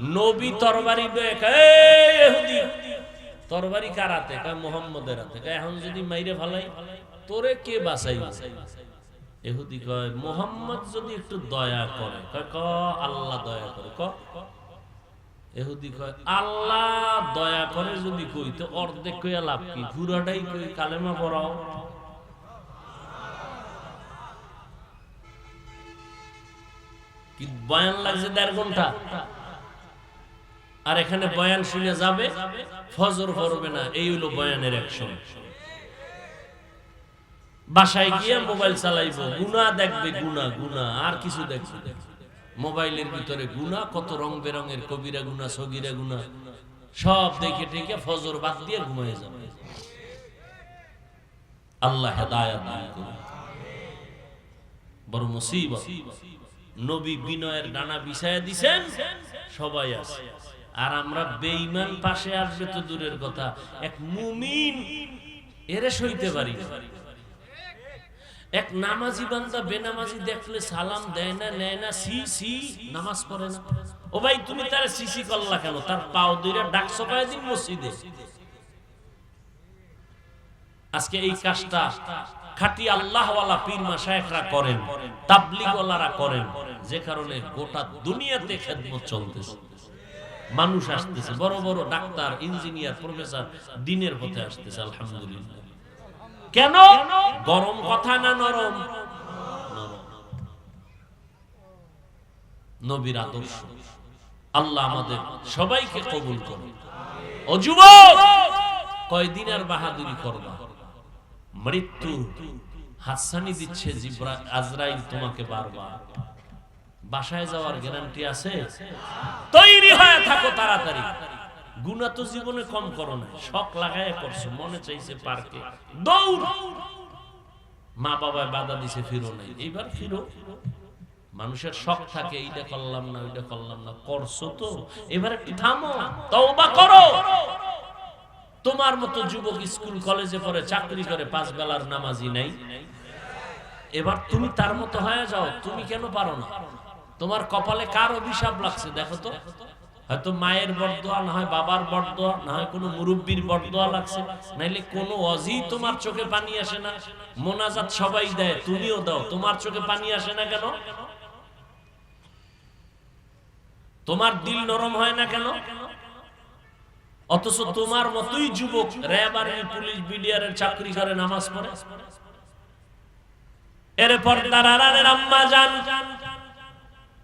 নবী তরবারি লয়ে কয়, "এই ইহুদি, তরবারি কার হাতে? কয় মোহাম্মদের হাতে? এখন যদি মাইরে ফালাই তোরে কে বাঁচাই এহুদি কয় মোহাম্মদ যদি একটু দয়া করে আল্লাহ দয়া করে ক। এহুদি কয় আল্লাহ দয়া করে যদি কই তো অর্ধেক কইয়া লাভ কি? পুরাটাই কই কালেমা পড়াও। কি বয়ান লাগছে দেড় ঘণ্টা? আর এখানে বয়ান শুনে যাবে, ফজর পড়বে না, এই হলো বয়ানের অ্যাকশন বাসায় গিয়ে মোবাইল চালাইবো গুনা দেখবে গুনা গুনা আর কিছু দেখবে মোবাইলের ভিতরে গুনা কত রং বেরঙের, কবিরা গুনা সগিরা গুনা সব দেখে টেকে ফজর বাদ দিয়ে ঘুমিয়ে যাবে। আল্লাহ বড় মুসিবত। নবী বিনয়ের ডানা বিছায়া দিছেন, সবাই আছে। আর আমরা বেঈমান পাশে আসবে তো দূরের কথা। এক মুমিন এরে সইতে পারি এক নামাজি বান্দা বেনামাজি দেখলে সালাম দেয় না, নেয় না, সি সি, নামাজ পড়ে না। ও ভাই, তুমি তার সিসি করলা কেন? তার পাও দুইরা ডাক সপায় দিন মসজিদে? আজকে এই কাজটা খাটি আল্লাহওয়ালা পীর মাশায়েখরা করেন, তাবলিগওয়ালারা করেন, যে কারণে গোটা দুনিয়াতে খেদমত চলতেছে। মানুষ আসতেছে, বড় বড় ডাক্তার, ইঞ্জিনিয়ার, প্রফেসর, দিনের পথে আসতেছে, আলহামদুলিল্লাহ। কেন? গরম কথা না নরম। নবীর আদর্শ। আল্লাহ আমাদের সবাইকে কবুল করুন। ও যুবক, কয়দিন আর বাহাদুরি করবা? মৃত্যু হাসানি দিচ্ছে আজরাইল তোমাকে বারবার। বাসায় যাওয়ার গ্যারান্টি আছে? তৈরি হয়ে থাকো তাড়াতাড়ি। গুণা তো জীবনে কম করো না শখ লাগায় করছ, মনে চাইছে পার্কে। দৌড়! মা বাবায় বাধা দিছে, ফিরো নাই। এইবার ফিরো। মানুষের শখ থাকে, এইটা করলাম না, ওইটা করলাম না, করছ তো। এবার একটু থামো, তওবা করো। তোমার মতো যুবক স্কুল, কলেজে পড়ে চাকরি করে, পাঁচ বেলার নামাজি নাই। এবার তুমি তার মতো হয়ে যাও, তুমি কেন পারো না? তোমার কপালে কার অভিশাপ লাগছে? দেখো তো। হয়তো মায়ের বরদোয়া, না হয় বাবার বরদোয়া, না হয় কোনো মুরব্বীর বরদোয়া লাগছে। নাইলে কোনো অজি তোমার চোখে পানি আসে না। মোনাজাত সবাই দেয়, তুমিও দাও। তোমার চোখে পানি আসে না কেন? তোমার দিল নরম হয় না কেন? অথচ তোমার মতোই যুবক র্যাব আর্মি পুলিশ বিডিআর চাকরি করে নামাজ পড়ে। এরপর তারারের আম্মা যান।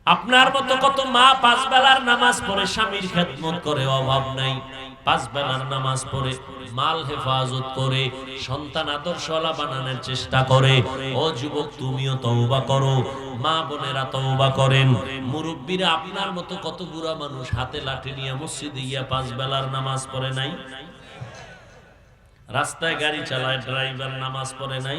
আপনার মতো কত মা পাঁচ বেলার নামাজ পড়ে, স্বামীর খেদমত করে, অভাব নাই। পাঁচ বেলার নামাজ পড়ে, মাল হেফাজত করে, সন্তান আদর্শওয়ালা বানানোর চেষ্টা করে। ও যুবক, তুমিও তওবা করো। মা বোনেরা তওবা করেন। মুরব্বীরা আপনার মতো কত বুড়া মানুষ হাতে লাঠি নিয়ে মসজিদে গিয়া পাঁচ বেলার নামাজ পড়ে নাই? রাস্তায় গাড়ি চালায়, ড্রাইভার নামাজ পড়ে নাই?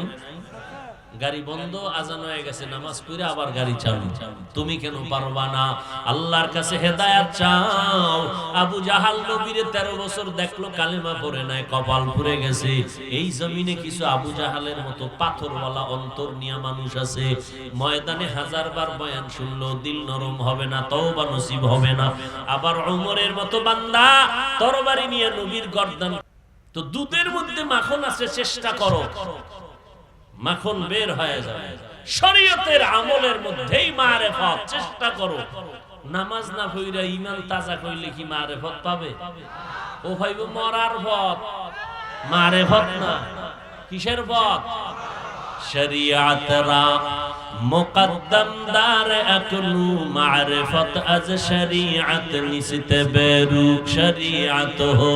গাড়ি বন্ধ, আজান হয়ে গেছে, নামাজ পড়ে আবার গাড়ি চালু। তুমি কেন পারবা না? আল্লাহর কাছে হেদায়াত চাও। আবু জাহাল নবীরে 13 বছর দেখল, কালেমা পড়ে নাই, কপাল পুড়ে গেছে। এই জমিনে কিছু আবু জাহালের মতো পাথরওয়ালা, অন্তর নিয়া মানুষ আছে। ময়দানে হাজার বার বয়ান শুনলো, দিল নরম হবে না, তওবা নসিব হবে না। আবার ওমরের মতো বান্দা, তরবারি নিয়ে নবীর গর্দান। তো দুধের মধ্যে মাখন আছে, চেষ্টা করো। মাখন বের হয়ে যায় শরীয়তের আমলের মধ্যেই মারেফত, চেষ্টা করো। নামাজ না কইরা ইমান তাজা কইলে কি মারে মারেফত পাবে? ও ভাইব মরার পথ। মারেফত না, কিসের পথ? শরিয়াত মোকদ্দম দার আকলু মারফত আজ শরিয়াত নিসতে বেরুক, শরিয়াত হো,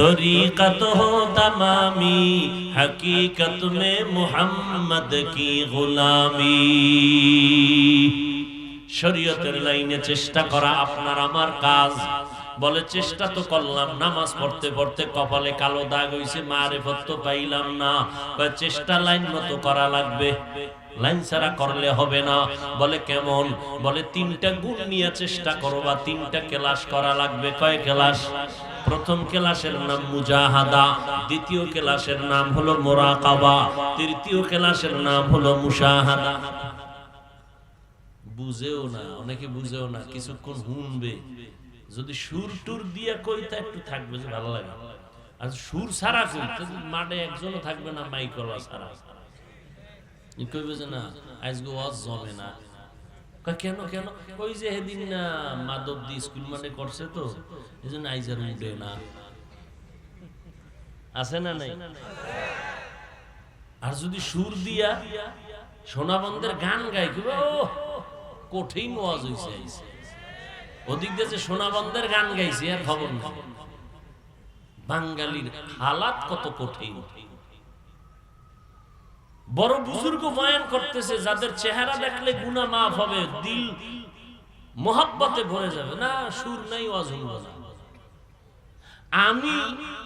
তরিকত হো তমামি, হকীকত মে মুহাম্মদ কি গুলামি। শরীয়তের লাইনে চেষ্টা করা আপনার আমার কাজ। বলে চেষ্টা তো করলাম, নামাজ পড়তে পড়তে কপালে কালো দাগ হইছে মারে তো পাইলাম না। চেষ্টা লাইন মতো করা লাগবে। লাইন ছাড়া করলে হবে না। বলে কেমন? বলে তিনটা গুণ নিয়ে চেষ্টা করো বা তিনটা ক্লাস করা লাগবে। কয় ক্লাস? প্রথম ক্লাসের নাম মুজাহাদা, দ্বিতীয় ক্লাসের নাম হলো মোরাকাবা, তৃতীয় ক্লাসের নাম হলো মুশাহাদা। বুঝেও না, অনেকে বুঝেও না, কিছুক্ষণ শুনবে। যদি সুর টুর দিয়ে কই, তা একটু থাকবে ভালো লাগে। আর সুর সারা মাঠে একজনও থাকবে না মাইকলা সারা ই কইবে যে না আজকে ওয়াজ জমে না। কেন কেন? কই যে সেদিন না মাধব দি স্কুল মানে করছে তো, এই জন্য আইজার উঠে না। আছে না নাই? আর যদি সুর দিয়া সোনাবন্ধের গান গাই কি কঠিন ওয়াজ হইছে ওদিক দিয়ে যে সোনাবন্ধের গান গাইছে, আর খবর না বাঙালির হালাত কত কঠিন। বড় বুজুর্গ বয়ান করতেছে, যাদের চেহারা দেখলে গুনা মাফ হবে, দিল মোহাব্বতে ভরে যাবে। না, সুর নাই আমি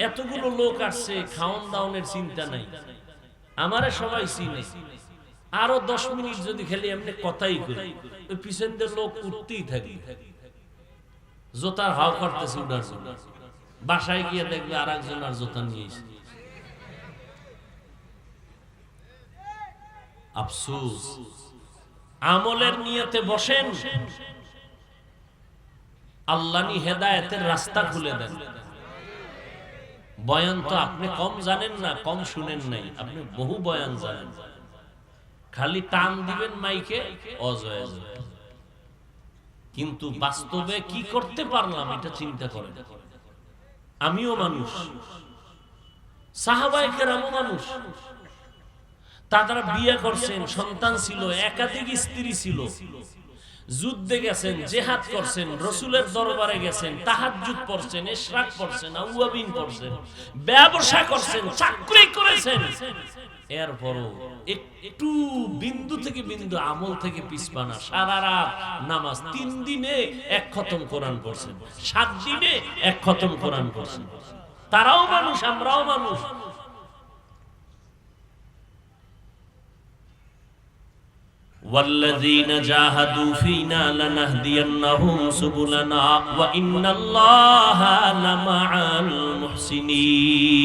এতগুলো লোক আসছে, খাওন দাওনের চিন্তা নাই। আমারে সবাই চিনে। আরও দশ মিনিট যদি খেলি এমনি কথাই করি পিছনদের লোক উঠতেই থাকি। জোতার হাও করতেছে উঠার জন্য। বাসায় গিয়ে দেখবে আর একজন আর জোতা নিয়ে আফসোস। আমলের নিয়তে বসেন। আল্লাহনি হেদায়েতের রাস্তা খুলে দেন। বয়ান তো আপনি কম জানেন না, কম শুনেন নাই। আপনি বহু বয়ান জানেন। খালি টান দিবেন মাইকে, অজয়। কিন্তু বাস্তবে কি করতে পারলাম, এটা চিন্তা করেন। আমিও মানুষ। সাহাবাই কেরামও মানুষ। তারা বিয়ে করছেন, সন্তান ছিল, একাধিক স্ত্রী ছিল। যুদ্ধে গেছেন, জেহাদ করছেন, রসুলের দরবারে গেছেন, তাহাজ্জুদ পড়ছেন ইশরাক পড়ছেন, আউয়াবিন পড়ছেন, ব্যবসা করছেন, চাকরি করেছেন। এরপরও একটু বিন্দু থেকে বিন্দু, আমল থেকে পিছপানা, সারা রাত নামাজ, তিন দিনে এক খতম কোরআন পড়ছেন, সাত দিনে এক খতম কোরআন পড়ছেন। তারাও মানুষ, আমরাও মানুষ। والذين جاهدوا فينا لنهدينهم سبلنا وإن الله لمع المحسنين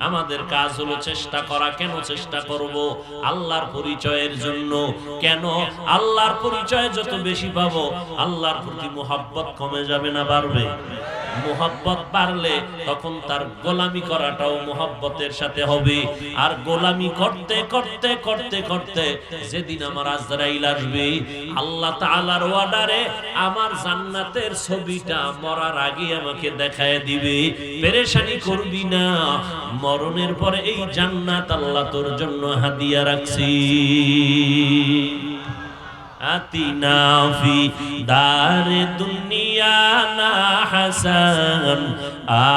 আমাদের কাজ হলো চেষ্টা করা কেন চেষ্টা করব আল্লাহর পরিচয়ের জন্য কেন আল্লাহর পরিচয় যত বেশি পাবো আল্লাহর প্রতি মোহাব্বত কমে যাবে না বাড়বে মোহাব্বত বাড়লে তখন তার গোলামি করাটাও মোহাব্বতের সাথে হবে। আর গোলামি করতে করতে করতে করতে যেদিন আমার আজরাইল আসবে, আল্লাহ তাআলার ওয়ার্ডারে আমার জান্নাতের ছবিটা মরার আগে আমাকে দেখায় দিবে। পেরেশানি করবি না। মরণের পরে এই জান্নাত আল্লাহ তোর জন্য হাদিয়া রাখছি। দুনিয়া না হাসান।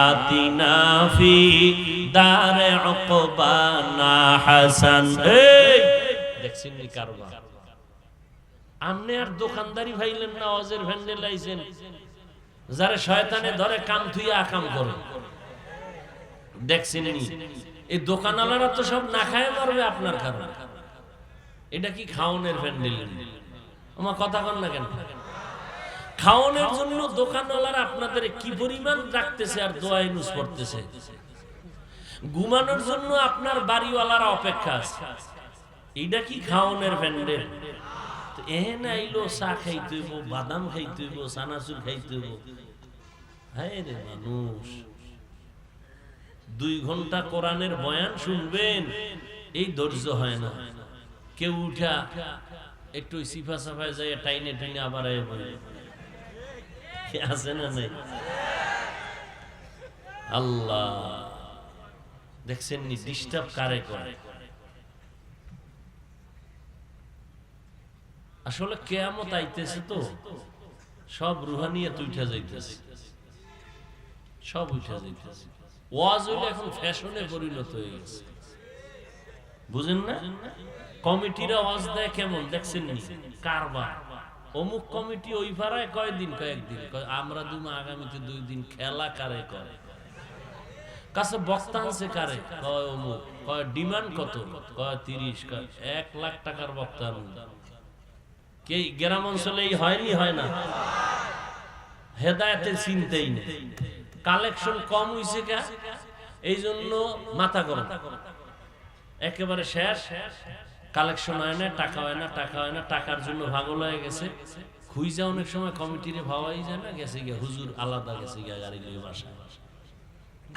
আতিনা ফি দারে উকবা না হাসান। এই, দেখছেন নি কারবার? আমনে আর দোকানদারি ভাইলেন না, অজের ভ্যান্ডেল লাইছেন যারা শয়তানে ধরে কাম থুইয়া আকাম করে। দেখছেন নি? এই দোকানওয়ালারা তো সব না খায় মারবে আপনার কারণে। এটা কি খাওনের প্যান্ডেল আমার কথা কন না কেন? খাওয়ানোর জন্য দোকানওয়ালারা আপনাদের কি পরিমাণ রাখতেছে আর দোয়া ইউজ করতেছে ঘুমানোর জন্য আপনার বাড়িওয়ালারা অপেক্ষা আছে। এইটা কি খাওয়ানোর প্যান্ডেল তো এহেন আইলো চা খাইতে বাদাম খাইতে হইব, চানাচুর খাইতে দুই ঘণ্টা কোরআনের বয়ান শুনবেন, এই ধৈর্য হয় না। কেউ উঠা একটু সিফা সাফায় যায় টাইনে টাইনে আবার আছে না নাই? আল্লাহ। দেখছেন নি ডিস্টার্ব কারে করে? আসলে কেয়ামত আইতেছে তো, সব রুহানিয়া উঠা যাইতেছে। সব উঠা যাইতেছে। ওয়াজ হইলে এখন ফ্যাশনে পরিণত হয়ে গেছে। বুঝেন না? কমিটিরা ওয়াজ দেয় কেমন? দেখছেন নি? কারবার। অমুক কমিটি ওই ভাড়ায় কয়দিন? কয়েকদিন। আমরা দুম আগামীতে দুই দিন খেলা কারে করে? কাছে বক্তা আনছে কারে? কয় অমুক? কয় ডিমান্ড কত? কয় তিরিশ এক লাখ টাকার বক্তা আনুন। কে গ্রাম অঞ্চলে এই হয়নি হয় না? হেদায়তের চিন্তাই নেই। কালেকশন কম হইছে কে? এই জন্য মাথা গরম। একেবারে শেষ। কালেকশন হয় না, টাকা হয় না, টাকা হয় না, টাকার জন্য ভাগল হয়ে গেছে। খুঁজা অনেক সময় কমিটিরে ভাবাই যায় না, গেছে গিয়ে হুজুর আলাদা, গেছে গিয়ে গাড়ি নিয়ে বাসায়।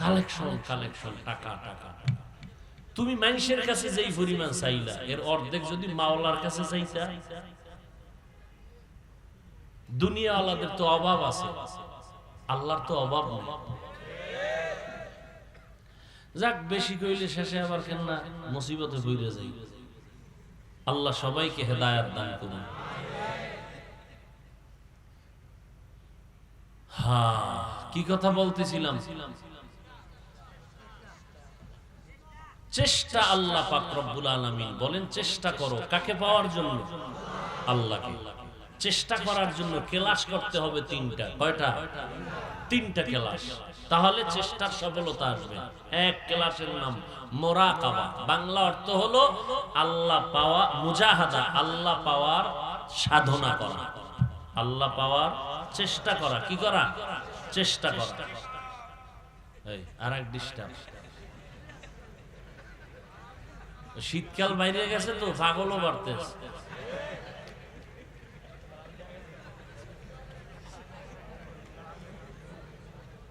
কালেকশন কালেকশন টাকা টাকা। তুমি মানুষের কাছে যেই পরিমাণ চাইলা, এর অর্ধেক যদি মাওলার কাছে চাইতা, দুনিয়া আলাদের তো অভাব আছে, আল্লাহর তো অভাব নেই। যাক, বেশি কইলে শেষে আবার কেন না মুসিবতে কইলে যাই। আল্লাহ সবাইকে হেদায়াত দান করুন। কি কথা বলতেছিলাম? চেষ্টা আল্লাহ পাক রব্বুল বলেন চেষ্টা করো, কাকে পাওয়ার জন্য? চেষ্টা করার জন্য কেলাস করতে হবে তিনটা, কয়টা? তিনটা কেলাস তাহলে চেষ্টার সফলতা আসবে। এক ক্লাসের নাম মোরাকাবা। বাংলা অর্থ হলো আল্লাহ পাওয়া মুজাহাদা, আল্লাহ পাওয়ার সাধনা করা। আল্লাহ পাওয়ার চেষ্টা করা। কি করা? চেষ্টা করা। আর এক ডিস্টার্ব শীতকাল বাইরে গেছে তো ছাগলও বাড়তেছে।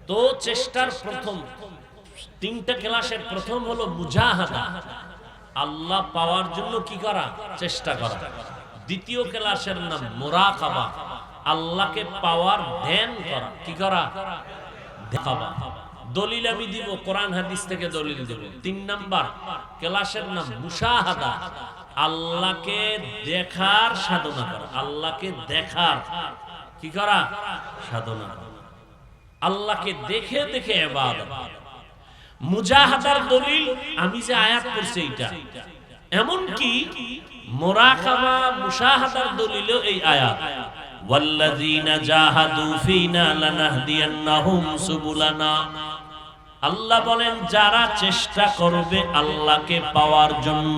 তো চেষ্টার প্রথম, তিনটা ক্লাসের প্রথম হলো মুজাহাদা। আল্লাহ পাওয়ার জন্য কি করা? চেষ্টা করা। দ্বিতীয় ক্লাসের নাম মোরাকাবা। আল্লাহকে পাওয়ার ধ্যান করা। কি করা? দেখাবা। দলিল আমি দিব, কোরআন হাদিস থেকে দলিল দেব। তিন নাম্বার, ক্লাসের নাম মুশাহাদা। আল্লাহকে দেখার সাধনা করা। আল্লাহকে দেখার কি করা? সাধনা করা। আল্লাহকে দেখে দেখে এবাদত। মুজাহাদার দলিল, আমি যে আয়াত করছি এটা এমন কি মোরাকাবা মুশাহাদার দলিলও এই আয়াত। ওয়াল্লাযীনা জাহাদু ফীনা লানাহদিয়ান্নাহুম সুবুলানা। আল্লাহ বলেন, যারা চেষ্টা করবে আল্লাহকে পাওয়ার জন্য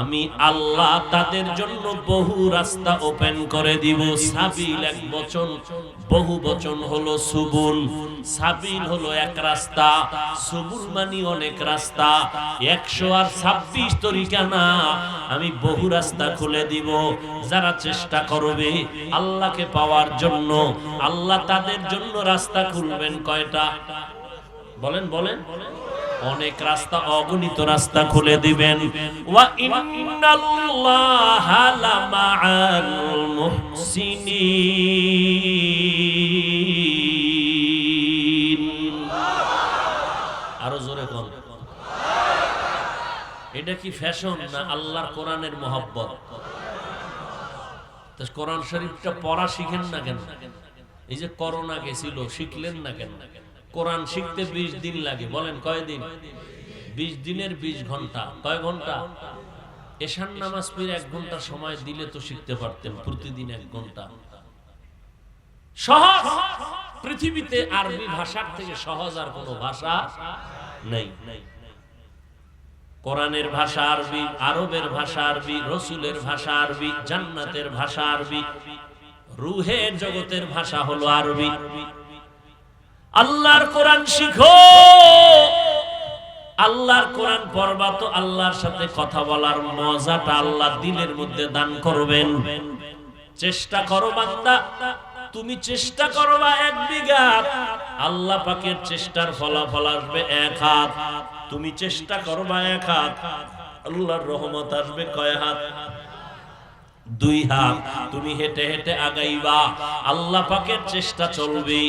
আমি আল্লাহ তাদের জন্য বহু রাস্তা ওপেন করে দিব। সাবিল এক বচন, বহু বচন হলো সুবুল। সাবিল হলো এক রাস্তা, সুবুল মানি অনেক রাস্তা। একশো আর ছাব্বিশ তরিকা না, আমি বহু রাস্তা খুলে দিব। যারা চেষ্টা করবে আল্লাহকে পাওয়ার জন্য, আল্লাহ তাদের জন্য রাস্তা খুলবেন কয়টা? বলেন বলেন। অনেক রাস্তা, অগণিত রাস্তা খুলে দিবেন। ওয়া আরও জোরে কোন এটা কি ফ্যাশন না আল্লাহর কোরআনের মোহাব্বত? কোরআন শরীফটা পড়া শিখেন না কেন? এই যে করোনা গেছিল, শিখলেন না কেন না কেন? কোরআন শিখতে বিশ দিন লাগে। বলেন কয়দিন বিশ দিনের বিশ ঘণ্টা। কয় ঘণ্টা? এশান নামাজ পড়ে এক ঘণ্টা সময় দিলে তো শিখতে পারতেন, প্রতিদিন এক ঘণ্টা। সহজ! পৃথিবীতে আরবি ভাষার থেকে সহজ আর কোনো ভাষা নেই। কোরআনের ভাষা আরবি, আরবের ভাষা আরবি, রসুলের ভাষা আরবি, জান্নাতের ভাষা আরবি, রুহের জগতের ভাষা হলো আরবি। আল্লাহর কোরআন শিখো। আল্লাহর কোরআন পড়বা তো আল্লাহর সাথে কথা বলার মজাটা আল্লাহ দিলের মধ্যে দান করবেন। চেষ্টা করো বান্দা। তুমি চেষ্টা করবা এক বিঘা। আল্লাহ পাকের চেষ্টার ফলাফল আসবে এক হাত। তুমি চেষ্টা করবা এক হাত। আল্লাহর রহমত আসবে কয় হাত? দুই হাত, তুমি হেঁটে হেঁটে আগাইবা। আল্লাহ পাকের চেষ্টা চলবে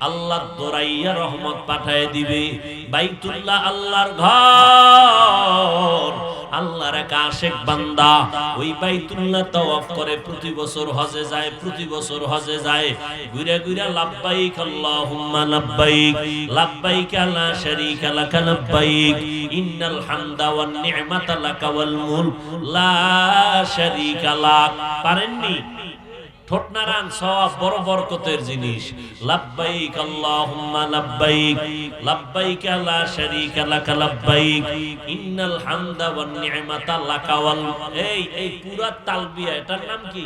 আল্লাহ দোরাইয়া রহমত পাঠায় দিবে। বাইতুল্লাহ আল্লাহর ঘর। আল্লাহর আশেক বান্দা। ওই বাইতুল্লাহ তাওয়াফ করে প্রতি বছর হজে যায়, প্রতি বছর হজে যায়। ঘুরে ঘুরে লাব্বাইক, আল্লাহুম্মা লাব্বাইক লাব্বাইক লা শারীকা লাকা লাব্বাইক। ইন্নাল হামদা ওয়ান নি'মাতা লাকা ওয়াল মুলক, লা শারীকা লাক। পারেননি? ঠোঁট নারান সব বড় বরকতের জিনিস। লাব্বাইক আল্লাহুম্মা লাব্বাইক লাব্বাইক লা শারীকা লাকা লাব্বাইক, ইন্নাল হামদা ওয়ান নি'মাতা লাকা ওয়াল, এই এই পুরা তালবিয়া, এটার নাম কি?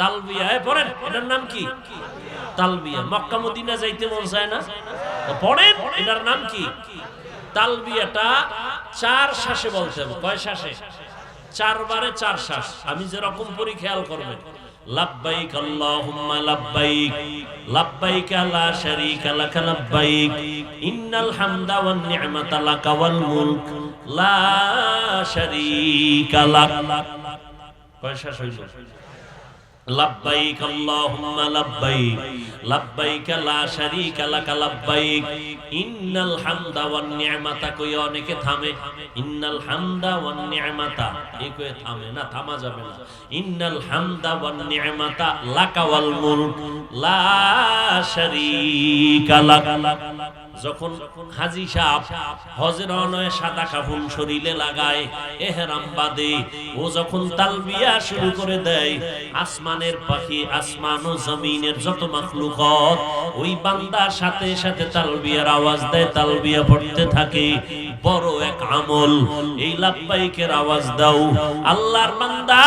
তালবিয়া এ পড়েন, এটার নাম কি? তালবিয়া, মক্কা মদিনা যাইতে মন চায় না? পড়েন, এটার নাম কি? তালবিয়াটা চার শ্বাসে বলতে হবে। কয় শ্বাসে? চারবারে চার শ্বাস। আমি যেরকম পরি খেয়াল করবেন। লাব্বাইক আল্লাহুম্মা লাব্বাইক লাব্বাইক লা শারীকা লাক লাব্বাইক, ইন্নাল হামদা ওয়ান নি'মাতা লাক ওয়াল মুলক, লা শারীকা লাক। পয়সা সইল আল্লাহুম্মা লাব্বাইক লাব্বাইক লা শারীকা লাক লাব্বাইক। ইন্নাল হামদা ওয়ান নি'মাতা কই অনেকে থামে। ইন্নাল হামদা ওয়ান নি'মাতা এই কই থামে না, থামা যাবে না। ইন্নাল হামদা ওয়ান নি'মাতা লাকা ওয়াল মুলক, লা শারীকা লাক। যখন হাজি সাহ হজের অনয় সাদা কাফন শরীরে লাগায়, এহরাম বাদে, ও যখন তালবিয়া শুরু করে দেয়, আসমানের পাখি, আসমান ও জমিনের যত মাখলুকত, ওই বান্দার সাথে সাথে তালবিয়ার আওয়াজ দেয়, তালবিয়া পড়তে থাকে বড় এক আমল। এই লাব্বাইকের আওয়াজ দাও। আল্লাহর বান্দা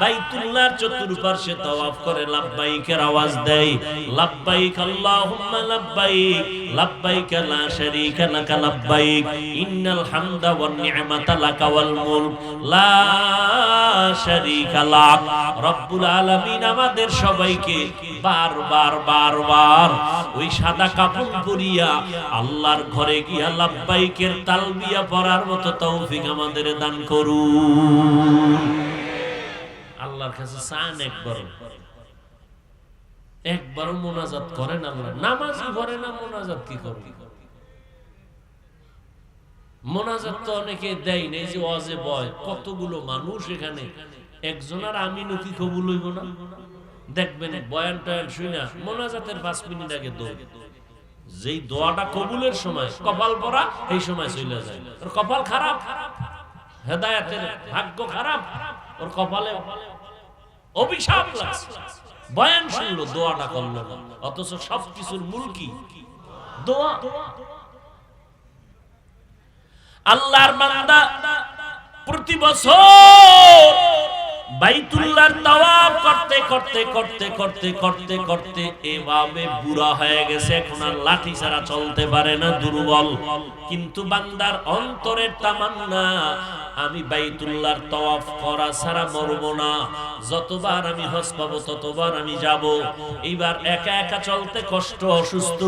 বাইতুল্লাহর চতুর্পার্শ্বে তাওয়াফ করে লাব্বাইকের আওয়াজ দেয়। লাব্বাইক আল্লাহুম্মা লাব্বাইক লাব্বাইক লা শারীকা লাক লাব্বাইক ইন্নাল হামদা ওয়ান নি'মাতা লাক ওয়াল মুলক। লা শারীকা লাক রব্বুল আলামিন আমাদের সবাইকে বারবার বারবার ওই সাদা কাপড় পরিয়া আল্লাহর ঘরে গিয়া লাব্বাইকের তালবিয়া পড়ার মতো তৌফিক আমাদের দান করুন। আল্লাহর কাছে চান একবার একবারও মোনাজাত করেন আল্লাহ। নামাজই পড়ে না মোনাজাত কি করবে? মোনাজাত তো অনেকে দেয় নেই যে ওয়াজে বয়। কতগুলো মানুষ এখানে। একজন আর আমিনও কি কবুল হইব না। দেখবেন বয়ান টয়ান শুই না মোনাজাতের পাঁচ মিনিট আগে দৌড়। যেই দোয়াটা কবুলের সময়, কপাল পরা, এই সময় চলে যায়। ওর কপাল খারাপ? হেদায়াতের ভাগ্য খারাপ? ওর কপালে অভিশাপ বয়ান শুনলো, দোয়াটা করল না। অথচ সবকিছুর মূল কি? দোয়া। আল্লাহর বান্দা প্রতি বছর বাইতুল্লাহর তাওয়াফ করতে করতে করতে করতে করতে করতে এভাবে বুড়া হয়ে গেছে। এখন আর লাঠি ছাড়া চলতে পারে না, দুর্বল। কিন্তু বান্দার অন্তরের তামান্না, আমি বাইতুল্লাহর তাওয়াফ করা ছাড়া মরব না। যতবার আমি হজ পাবো, ততবার আমি যাব। এইবার একা একা চলতে কষ্ট, অসুস্থ।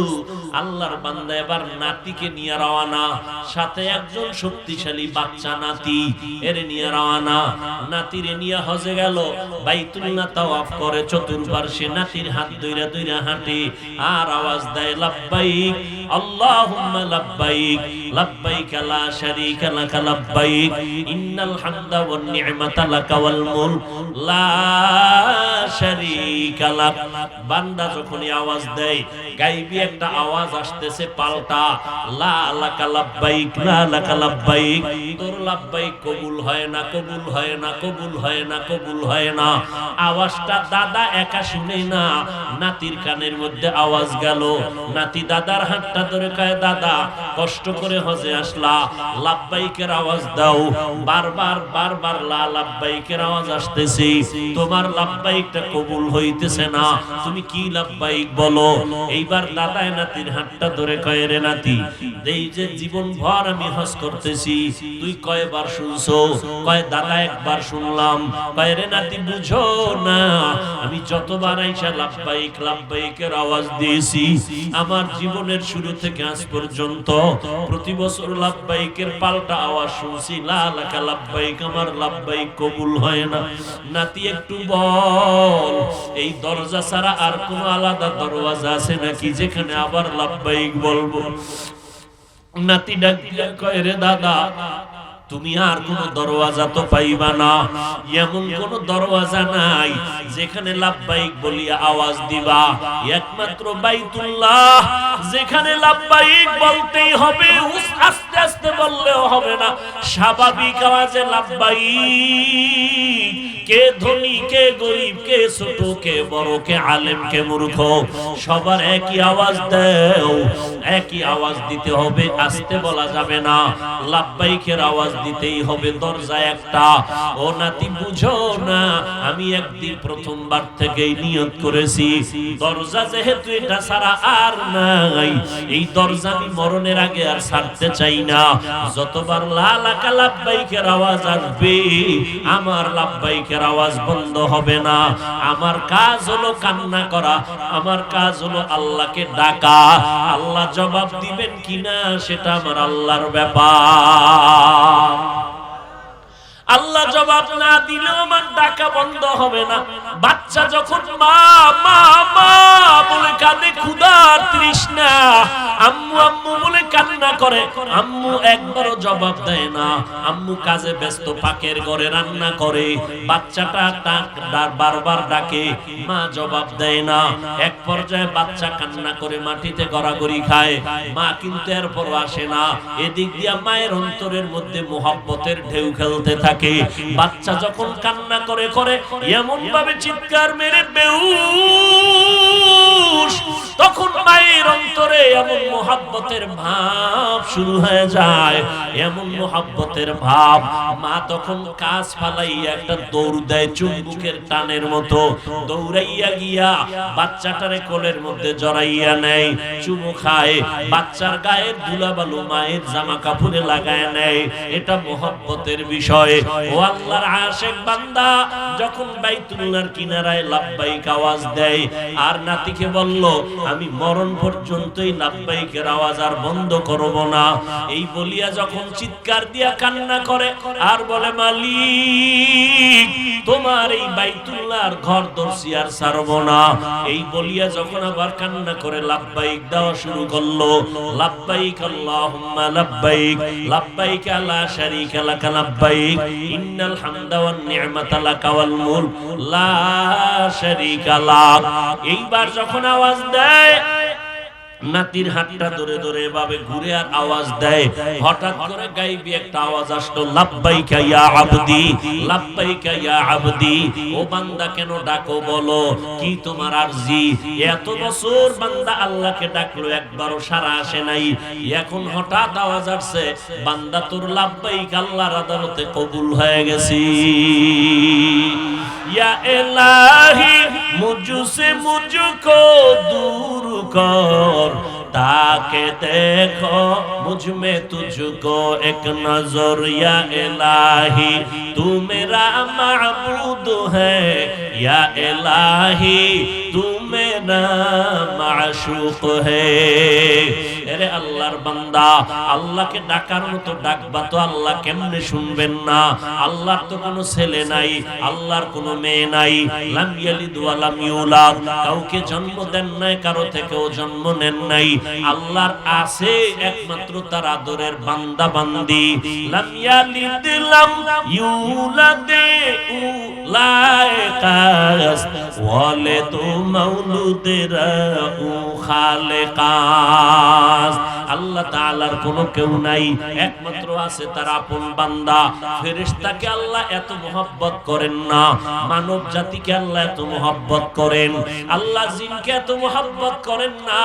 আল্লাহর বান্দা এবার নাতিকে নিয়ে রওয়ানা সাথে একজন শক্তিশালী বাচ্চা নাতি, এর নিয়ে রওয়ানা নাতিরে নিয়ে হজে গেল। বাইতুল্লাহ তাওয়াফ করে নাতির হাত হাঁটে আর আওয়াজ দেয়, লাব্বাইক, আল্লাহুম্মা লাব্বাইক লাব্বাইক লা শারীকা লাক, লাব্বাইক, ইন্নাল হামদা ওয়ান নি'মাতা লাক ওয়াল লা শারীকা লাক। বান্দা যখনই আওয়াজ দেয়, গাইবি একটা আওয়াজ আসতেছে পাল্টা, লা লাকা লাব্বাইক, লা লাকা লাব্বাইক। তোর লাব্বাইক কবুল হয় না, কবুল হয় না, কবুল হয় না। কবুল হয় না। আওয়াজটা দাদা একা শুনে না, নাতির কানের মধ্যে আওয়াজ গেল। নাতি দাদার হাতটা ধরে কয়, দাদা, কষ্ট করে হজে আসলা, লাব্বাইকের আওয়াজ দাও। বারবার বারবার লা লাব্বাইকের আওয়াজ আসতেছে। তোমার লাব্বাইকটা কবুল হইতেছে না। তুমি কি লাব্বাইক বলো? এইবার দাদায় নাতির হাতটা ধরে কয়, রে নাতি এই যে জীবন ভর আমি হজ করতেছি, তুই কয়বার শুনছো? কয়, দাদা, একবার শুনলাম। কয় রে নাতি, বুঝো না। আমি যতবার আইসা লাব্বাইক, লাব্বাইকের আওয়াজ দিয়েছি, আমার জীবনের শুরু থেকে আজ পর্যন্ত প্রতি বছর লাব্বাইকের পাল্টা আওয়াজ শুনছি, লা লাকা লাব্বাইক, আমার লাব্বাইক কবুল হয় না। নাতি, একটু বল, এই দরজা ছাড়া আর কোনো আলাদা দরওয়াজা আছে নাকি যেখানে আবার লাব্বাইক বলব? নাতি ডাক কয় রে দাদা তুমি আর কোন দরওয়াজা তো পাইবা না। এমন কোন দরওয়াজা নাই যেখানে লাভবাইক বলিয়া আওয়াজ দিবা। একমাত্র বাইতুল্লাহ, যেখানে লাভবাইক বলতেই হবে আস্তে আস্তে বললেও হবে না। স্বাভাবিক আওয়াজে লাভবাইক কে ধনী, কে গরিব, কে ছোট, কে বড়, কে আলেম, কে মূর্খ, সবার একই আওয়াজ দেও। একই আওয়াজ দিতে হবে, আস্তে বলা যাবে না। লাভবাইকের আওয়াজ দিতেই হবে, দরজা একটা। ও নাতি, বুঝো না, আমি একদিন প্রথমবার থেকেই নিয়ত করেছি। দরজা যেহেতু এটা ছাড়া আর নাই, এই দরজা আমি মরণের আগে আর ছাড়তে চাই না। যতবার লাল আকা লাভবাইকের আওয়াজ আসবে, আমার লাভবাইকের বাইকের আওয়াজ বন্ধ হবে না। আমার কাজ হলো কান্না করা, আমার কাজ হলো আল্লাহকে ডাকা। আল্লাহ জবাব দিবেন কিনা, সেটা আমার আল্লাহর ব্যাপার। Ah. আল্লাহ জবাব না দিলেও আমার ডাকা বন্ধ হবে না। বাচ্চা যখন মা মা মা বলে কাঁদে ক্ষুধার তৃষ্ণা। আম্মু আম্মু বলে কান্না করে। আম্মু একবারও জবাব দেয় না। আম্মু কাজে ব্যস্ত, পাকের ঘরে রান্না করে। বাচ্চাটা ডাক- বারবার ডাকে, মা জবাব দেয় না। এক পর্যায়ে বাচ্চা কান্না করে মাটিতে গড়াগড়ি খায়। মা কিন্তু এরপরও আসে না। এদিক দিয়া মায়ের অন্তরের মধ্যে মোহাব্বতের ঢেউ খেলতে থাকে। বাচ্চা যখন কান্না করে করে এমন ভাবে চিৎকার মেরে বেউস তখন মায়ের অন্তরে এমন মোহাব্বতের ভাব শুরু হয়ে যায়। এমন মোহাব্বতের ভাব। মা তখন কাজ ফালাইয়া একটা দৌড় দেয় চুম্বুকের টানের মতো। দৌড়াইয়া গিয়া বাচ্চাটারে কোলের মধ্যে জড়াইয়া নেয়, চুমু খায়। বাচ্চার গায়ের ধুলাবালু মায়ের জামা কাপড়ে লাগায় নেয়। এটা মোহাব্বতের বিষয়। ও আল্লাহর আশেক বান্দা, যখন বাইতুল্লাহর কিনারায় লাব্বাইক আওয়াজ দেয়, আর নাতিকে বলল, আমি মরণ পর্যন্তই লাব্বাইকের আওয়াজ আর বন্ধ করব না। এই বলিয়া যখন চিৎকার দিয়া কান্না করে, আর বলে, মালিক, তোমার এই বাইতুল্লাহর ঘর দর্শি আর ছাড়বো না। এই বলিয়া যখন আবার কান্না করে, লাব্বাইক দেওয়া শুরু করল, লাব্বাইক আল্লাহুম্মা লাব্বাইক লাব্বাইক লা শারীকা লাকা লাব্বাইক। ইন্নাল হামদা ওয়ান নি'মাতা লাকা ওয়াল মুলক লা এইবার যখন আওয়াজ দেয় নাতির হাতটা ধরে ধরে এভাবে ঘুরে আর আওয়াজ দেয়। হঠাৎ করে গাইবি একটা আওয়াজ আসলো লাভবাই খাইয়া আবদি লাভবাই খাইয়া আবদি, ও বান্দা কেন ডাকো বলো? কি তোমার আরজি? এত বছর বান্দা আল্লাহকে ডাকলো, একবারও সারা আসে নাই। এখন হঠাৎ আওয়াজ আসছে, বান্দা তোর লাভবাই আল্লাহর আদালতে কবুল হয়ে গেছি। ইয়া এলাহি মুজুসে মুজুকো, দূর কর। Vamos. ताके देखो मुझ में तुझको एक नजर या इलाही तू मेरा माबूद है या इलाही तू मेरा माशूक है এরে আল্লাহর বান্দা আল্লাহকে ডাকার মতো ডাকবা তো আল্লাহ কেমনে শুনবেন না আল্লাহর তো কোনো ছেলে নাই আল্লাহর কোনো মেয়ে নাই লাম ইয়ালিদ ওয়া লাম ইউলাদ কাউকে জন্ম দেন নাই কারো থেকেও জন্ম নেন নাই আল্লাহর আছে একমাত্র তার আদরের বান্দা বান্দি। লাম ইয়ালিদ লাম ইউলাদ উলাইকাস আল্লাহ তাআলার কোনো কেউ নাই। একমাত্র আছে তার আপন বান্দা। ফেরেশতাকে আল্লাহ এত মোহাব্বত করেন না। মানব জাতিকে আল্লাহ এত মোহাব্বত করেন। আল্লাহ জিনকে এত মোহাব্বত করেন না।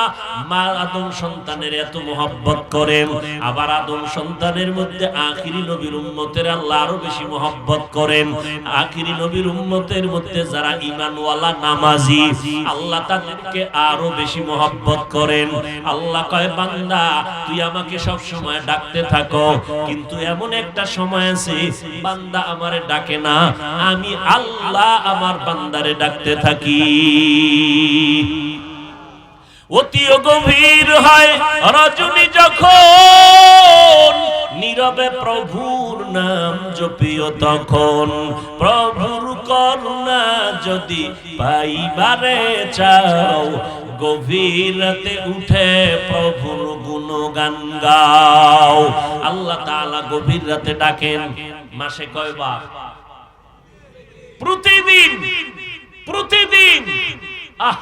মা আদম সন্তানের এত মোহাব্বত করেন। আবার আদম সন্তানের মধ্যে আখিরি নবীর উম্মতের আল্লাহ আরও বেশি মোহাব্বত করেন। আখিরি নবীর উম্মতের মধ্যে যারা ঈমানওয়ালা নামাজি, আল্লাহ তাদেরকে আরও বেশি মোহাব্বত করেন। আল্লাহ কয়, বান্দা তুই আমাকে সব সময় ডাকতে থাকো, কিন্তু এমন একটা সময় আছে, বান্দা আমারে ডাকে না, আমি আল্লাহ আমার বান্দারে ডাকতে থাকি। অতিও গভীর হয় রজনী যখন নীরবে প্রভুর নাম জপিও তখন। প্রভুর করুণা যদি পাইবারে চাও গভীর রাতে উঠে প্রভুর গুণগান গাও। আল্লাহ তাআলা গভীর রাতে ডাকেন, মাসে কয়বার? প্রতিদিন প্রতিদিন। আহ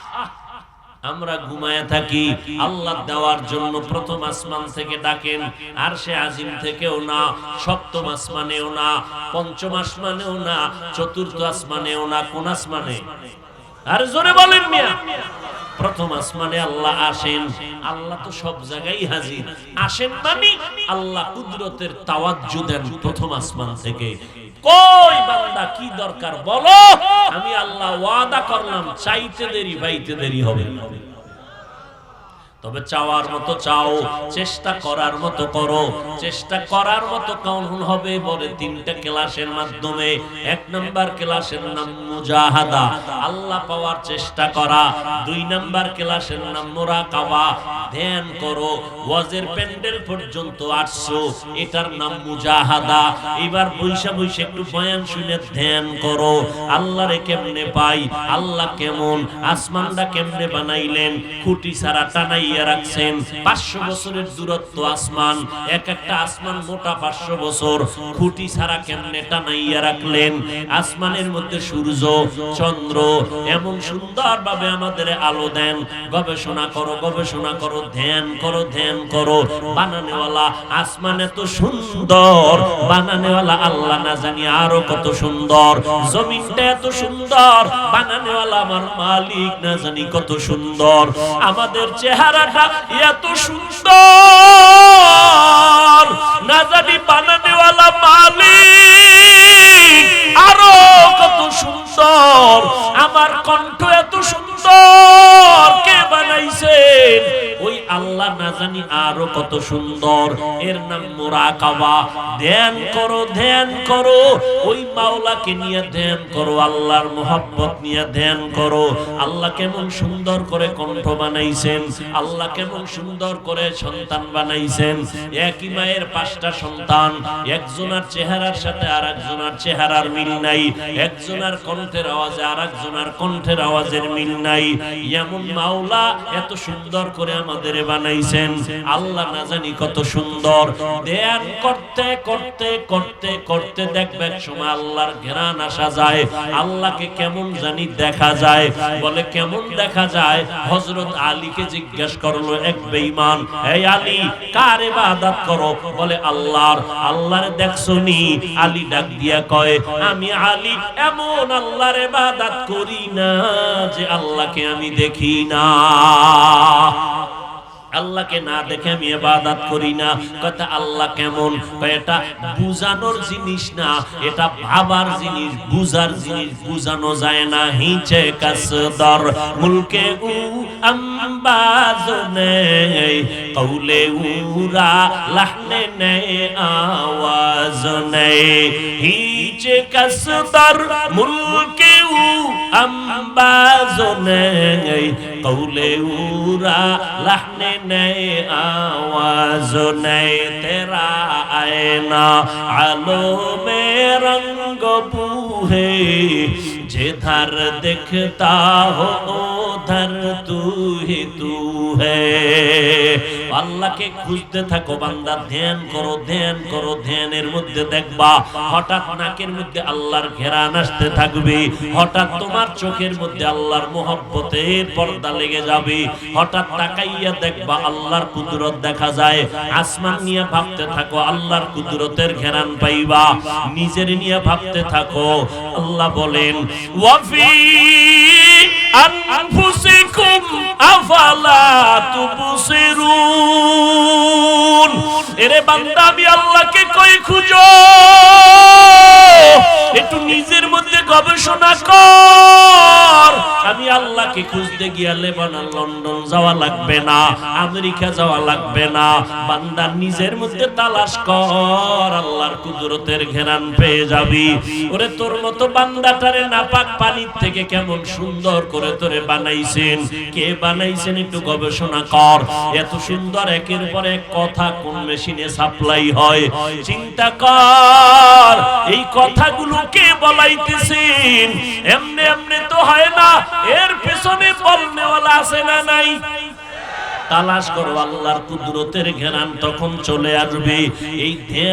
আমরা ঘুমায় থাকি, আল্লাহ দেওয়ার জন্য প্রথম আসমান থেকে ডাকেন, আর সে আজিম থেকেও না, সপ্তম আসমানেও না, পঞ্চম আসমানেও না, চতুর্থ আসমানেও না, কোন আসমানে? আর জোরে বলেন মিয়া। প্রথম আসমানে আল্লাহ আসেন, আল্লাহ তো সব জায়গায় হাজির। আসেন মানে আল্লাহ কুদরতের তাওয়াজ্জু দেন প্রথম আসমান থেকে। কই বান্দা কি দরকার বলো? আমি আল্লাহ ওয়াদা করলাম চাইতে দেরি ভাইতে দেরি হবে। তবে চাওয়ার মতো চাও, চেষ্টা করার মতো করো। চেষ্টা করার মতো কেমন হবে বলে তিনটা ক্লাসের মাধ্যমে। এক নাম্বার ক্লাসের নাম মুজাহাদা। আল্লাহ পাওয়ার চেষ্টা করা। দুই নাম্বার ক্লাসের নাম মোরাকাবা। ধ্যান করো, ওয়াজের প্যান্ডেল পর্যন্ত আসছো। এটার নাম মুজাহাদা। এবার বৈশা বৈশা একটু বয়ান শুনে ধ্যান করো। আল্লাহরে কেমনে পাই? আল্লাহ কেমন? আসমানটা কেমনে বানাইলেন? খুঁটি ছাড়া রাখছেন। পাঁচশো বছরের দূরত্ব আসমান, এক একটা আসমান মোটা পাঁচশো বছর। খুঁটি ছাড়া কেমনে টানাইয়া রাখলেন? আসমানের মধ্যে সূর্য, চন্দ্র এমন সুন্দর ভাবে আমাদের আলো দেন। গবেষণা করো গবেষণা করো, ধ্যান করো ধ্যান করো। বানানেওয়ালা আসমান এত সুন্দর। বানানেওয়ালা আল্লাহ না জানি আরও কত সুন্দর। জমিনটা এত সুন্দর। বানানেওয়ালা আমার মালিক না জানি কত সুন্দর। আমাদের চেহারাটা এত সুন্দর। না বানানেওয়ালা মালিক আরও কত সুন্দর। আমার কণ্ঠ এত সুন্দর। কে বানাইছেন? ওই আল্লাহ না জানি আরও কত সুন্দর। এর নাম মোরাকাবা। ধ্যান করো ধ্যান করো। ওই মাওলাকে নিয়ে ধ্যান করো, আল্লাহর মোহাব্বত নিয়ে ধ্যান করো। আল্লাহ কেমন সুন্দর করে কণ্ঠ বানাইছেন। আল্লাহ কেমন সুন্দর করে সন্তান বানাইছেন। একই মায়ের পাঁচটা সন্তান, একজনের চেহারার সাথে আর একজনের চেহারার মিল নাই, একজনের কণ্ঠের আওয়াজে আর একজনের কণ্ঠের আওয়াজের মিল নাই। এমন মাওলা এত সুন্দর করে আমাদের বানাইছেন। আল্লাহ না জানি কত সুন্দর। ধ্যান করতে করতে করতে করতে দেখবে এক সময় আল্লাহর ঘেরান আসা যায়। আল্লাহকে কেমন জানি দেখা যায়। বলে কেমন দেখা যায়? হজরত আলীকে জিজ্ঞেস করল এক বেঈমান এই আলী, কার ইবাদত করো? বলে, আল্লাহর আল্লাহর দেখছনি আলী ডাক দিয়া কয়, আমি আলী, এমন আল্লাহর ইবাদত করি না যে আল্লাহকে আমি দেখি না। আল্লাহকে না দেখে আমি ইবাদত করি না। কথা আল্লাহ কেমন? এটা বুঝানোর জিনিস না, এটা ভাবার জিনিস, বুঝার জিনিস বুঝানো যায় না। হিচে কাসদর মুলকে উ আম্বাজ নেই, কৌলে উরা লাহনে নেই, আওয়াজ নেই। হিচে কাসদর মুলকে আম্বাজনে কৌলে উরা লাহনে নেই আওয়াজ নেই তেরা আয়না আলো মে রঙ্গ পুহে যে ধার দেখতা হো ধর তু হি তু হে আল্লাহকে খুঁজতে থাকো, বান্দা, ধ্যান করো ধ্যান করো, ধ্যানের মধ্যে দেখবা হঠাৎ নাকের মধ্যে আল্লাহর ঘেরান আসতে থাকবে, হঠাৎ তোমার চোখের মধ্যে আল্লাহর মোহব্বতের পর্দা লেগে যাবে, হঠাৎ তাকাইয়া দেখবা আল্লাহর কুদরত দেখা যায়, আসমান নিয়ে ভাবতে থাকো, আল্লাহর কুদরতের ঘেরান পাইবা, নিজের নিয়ে ভাবতে থাকো, আল্লাহ বলেন ওয়াফি আনফুসিকুম আফালা তুবসিরুন এরে বান্দা, আমি আল্লাহকে কই খুঁজো? একটু নিজের মধ্যে গবেষণা কর। আমি আল্লাহকে খুঁজতে গিয়া লেবানন, লন্ডন যাওয়া লাগবে না, আমেরিকা যাওয়া লাগবে না। বান্দা, নিজের মধ্যে তালাশ কর, আল্লাহর কুদরতের ঘেরান পেয়ে যাবি। ওরে তোর মতো বান্দাটারে নাপাক পানির থেকে কেমন সুন্দর করে তোরে বানাইছেন। কে বানাইছেন একটু গবেষণা কর। এত সুন্দর একের পর এক কথা কোন মেশিনে সাপ্লাই হয়? চিন্তা কর, এই কথাগুলো কে বলাইতেছেন? এমনি এমনি তো হয় না, এর পেছনে বলনেওয়ালা আছে না নাই? তালাশ করো, আল্লাহর কুদরতের ঘেরান তখন চলে আসবে। এই